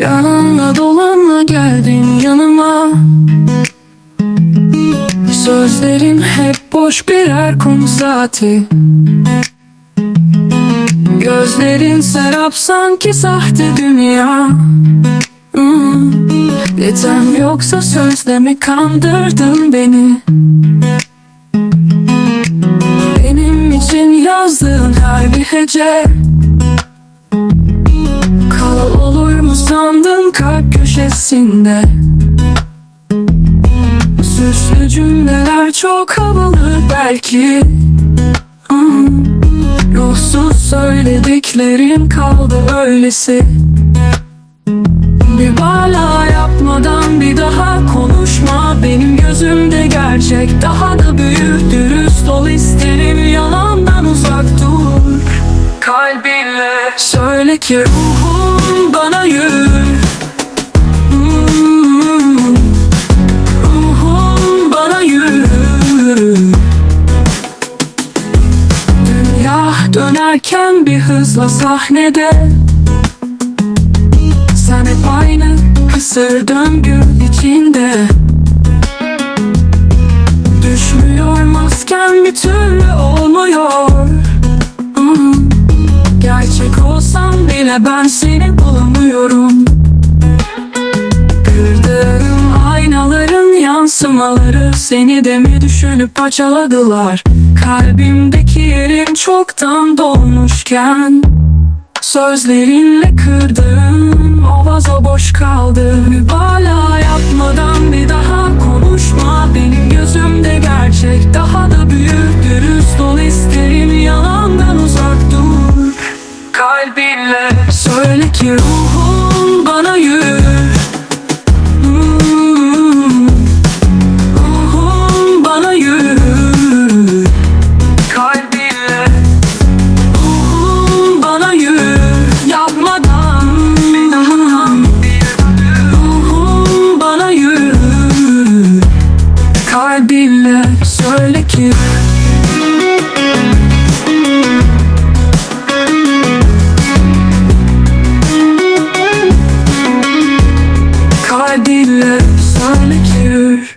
Yanımda dolanma geldin yanıma. Sözlerin hep boş birer kum saati. Gözlerin serap sanki sahte dünya. Hmm, Yetem yoksa sözle mi kandırdın beni? Benim için yazdığın her bir hece kalp köşesinde. Süslü cümleler çok havalı belki. Ruhsuz söylediklerim kaldı öylesi. Bir bala yapmadan bir daha konuşma. Benim gözümde gerçek. Daha da büyük Dürüst ol isterim. Yalandan uzak dur. Kalbinle söyle ki ruhum bana yürü dönerken bir hızla sahnede. Sen hep aynı kısır döngü içinde. Düşmüyor masken bir türlü olmuyor. Gerçek olsam bile ben seni bulamıyorum Kırmaları seni de mi düşünüp parçaladılar? Kalbimdeki yerim çoktan dolmuşken Sözlerinle kırdın O vazo boş kaldı Mübalağa yapmadan bir daha konuşma. Benim gözümde gerçek daha da büyür Dürüst ol isterim yalandan uzak dur. Kalbinle söyle ki ruh söyle söyle kim Kalbiyle söyle kim